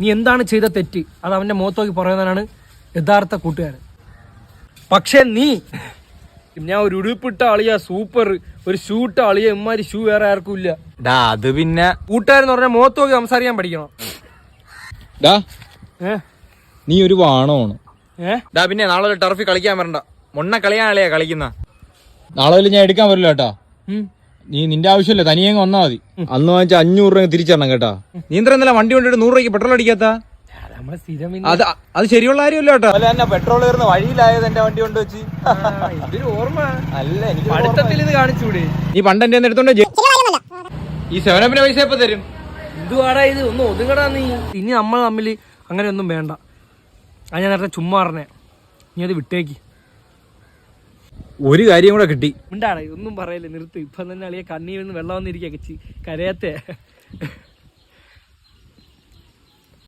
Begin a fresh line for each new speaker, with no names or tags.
നീ എന്താണ് ചെയ്ത തെറ്റ്? അത് അവന്റെ മുഖത്തോക്കി പറയുന്നതാണ് യഥാർത്ഥ കൂട്ടുകാരൻ. പക്ഷേ നീ ഞാൻ ഒരു ഉടുപ്പിട്ട അളിയ സൂപ്പർ. ഒരു ഷൂ ഇട്ട അളിയ ഇമ്മാരി ഷൂ വേറെ ആർക്കും ഇല്ല.
ഡാ അത് പിന്നെ
കൂട്ടുകാരെന്ന് പറഞ്ഞാൽ മുഖത്ത് നോക്കി സംസാരിക്കാൻ പഠിക്കണം.
ഡാ
ഏ?
നീ ഒരു വാണമാണ്. ഡാ പിന്നെ നാളെ ഒരു ടർഫിൽ കളിക്കാൻ വരണ്ട. മൊണ്ണ കളിയാണല്ലേ കളിയാ കളിക്കുന്ന. നാളെ ഞാൻ എടുക്കാൻ പറ്റില്ല കേട്ടാ.
ഉം.
നീ നിന്റെ ആവശ്യമില്ല തനിയെ വന്നാ മതി. അന്ന് വാങ്ങിച്ച അഞ്ഞൂറ് രൂപ തിരിച്ചരണം കേട്ടാ. നീ ഇത്ര ഇന്നലെ വണ്ടി കൊണ്ടിട്ട് നൂറ് രൂപയ്ക്ക് പെട്രോൾ അടിക്കാത്ത?
അത്
അത് അത് ശരിയുള്ള കാര്യമല്ല കേട്ടോ. അല്ല തന്നെ പെട്രോൾ കയറുന്ന വഴിയിലായത് എന്റെ വണ്ടി കൊണ്ട് വെച്ച്?
ഓർമ്മ.
അല്ല എനിക്ക്
പഠിത്തത്തിൽ ഇത് കാണിച്ചൂടെ?
നീ പണ്ട് എന്റെ എടുത്തോണ്ട് ഈ സെവനപ്പിന്റെ പൈസ എപ്പോ തരും?
എന്തുവാടാ ഇത്? ഒന്ന് ഒതുങ്ങടാ നീ. ഇനി നമ്മൾ തമ്മിൽ അങ്ങനെ ഒന്നും വേണ്ട. അത് ഞാൻ നേരത്തെ ചുമ്മാ പറഞ്ഞേ. നീ അത് വിട്ടേക്ക്.
ഒരു കാര്യം കൂടെ കിട്ടി.
ഉണ്ടാണ് ഇതൊന്നും പറയല്ലേ നിർത്തി. ഇപ്പം തന്നെ അളിയെ കണ്ണീർ വെള്ളം വന്നിരിക്കുക കരയത്തെ.